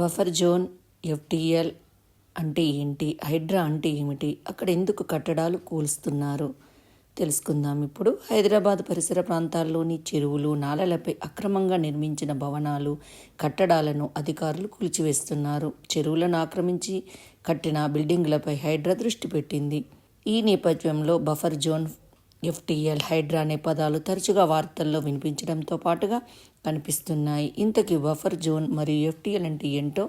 Buffer zone FTL అంటే ఏంటి? హైడ్రా అంటే ఏమిటి? అక్కడ ఎందుకు కట్టడాలు కూల్స్తున్నారు? తెలుసుకుందాం ఇప్పుడు. హైదరాబాద్ పరిసర ప్రాంతాల్లోని చెరువులు నాలలపై అక్రమంగా నిర్మించిన భవనాలు కట్టడాలను అధికారులు కూల్చివేస్తున్నారు. చెరువులను ఆక్రమించి కట్టిన బిల్డింగులపై హైడ్రా దృష్టి పెట్టింది. ఈ నేపథ్యంలో బఫర్ జోన్ ఎఫ్టీఎల్ హైడ్రా అనే పదాలు తరచుగా వార్తల్లో వినిపించడంతో పాటుగా కనిపిస్తున్నాయి. ఇంతకీ బఫర్ జోన్ మరియు ఎఫ్టీఎల్ అంటే ఏంటో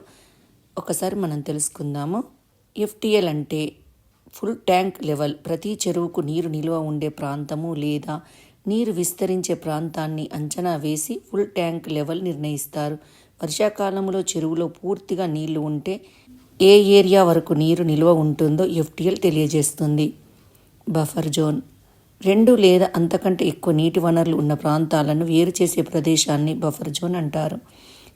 ఒకసారి మనం తెలుసుకుందాము. ఎఫ్టీఎల్ అంటే ఫుల్ ట్యాంక్ లెవెల్. ప్రతి చెరువుకు నీరు నిల్వ ఉండే ప్రాంతము లేదా నీరు విస్తరించే ప్రాంతాన్ని అంచనా వేసి ఫుల్ ట్యాంక్ లెవెల్ నిర్ణయిస్తారు. వర్షాకాలంలో చెరువులో పూర్తిగా నీళ్ళు ఉంటే ఏ ఏరియా వరకు నీరు నిల్వ ఉంటుందో ఎఫ్టీఎల్ తెలియజేస్తుంది. Buffer zone. రెండు లేదా అంతకంటే ఎక్కువ నీటి వనరులు ఉన్న ప్రాంతాలను వేరు చేసే ప్రదేశాన్ని బఫర్ జోన్ అంటారు.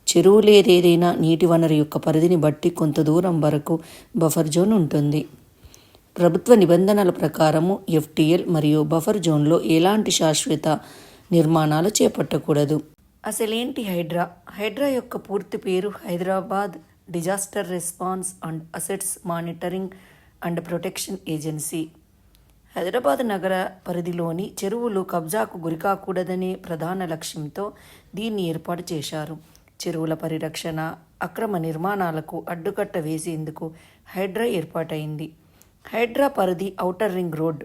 చెరువు లేదేదైనా నీటి వనరు యొక్క పరిధిని బట్టి కొంత దూరం వరకు బఫర్ జోన్ ఉంటుంది. ప్రభుత్వ నిబంధనల ప్రకారము ఎఫ్టీఎల్ మరియు బఫర్ జోన్లో ఎలాంటి శాశ్వత నిర్మాణాలు చేపట్టకూడదు? అసలేంటి హైడ్రా? హైడ్రా యొక్క పూర్తి పేరు Hyderabad disaster response and assets monitoring and protection agency. Hyderabad నగర పరిధిలోని చెరువులు కబ్జాకు గురికాకూడదనే ప్రధాన లక్ష్యంతో దీన్ని ఏర్పాటు చేశారు. చెరువుల పరిరక్షణ అక్రమ నిర్మాణాలకు అడ్డుకట్ట వేసేందుకు హైడ్రా ఏర్పాటైంది. హైడ్రా పరిధి ఔటర్ రింగ్ రోడ్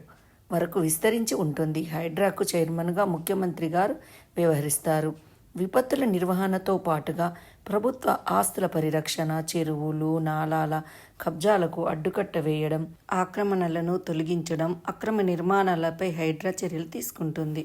వరకు విస్తరించి ఉంటుంది. హైడ్రాకు చైర్మన్గా ముఖ్యమంత్రి గారు వ్యవహరిస్తారు. విపత్తుల నిర్వహణతో పాటుగా ప్రభుత్వ ఆస్తుల పరిరక్షణ చెరువులు నాలాల కబ్జాలకు అడ్డుకట్ట వేయడం ఆక్రమణలను తొలగించడం అక్రమ నిర్మాణాలపై హైడ్రా చర్యలు తీసుకుంటుంది.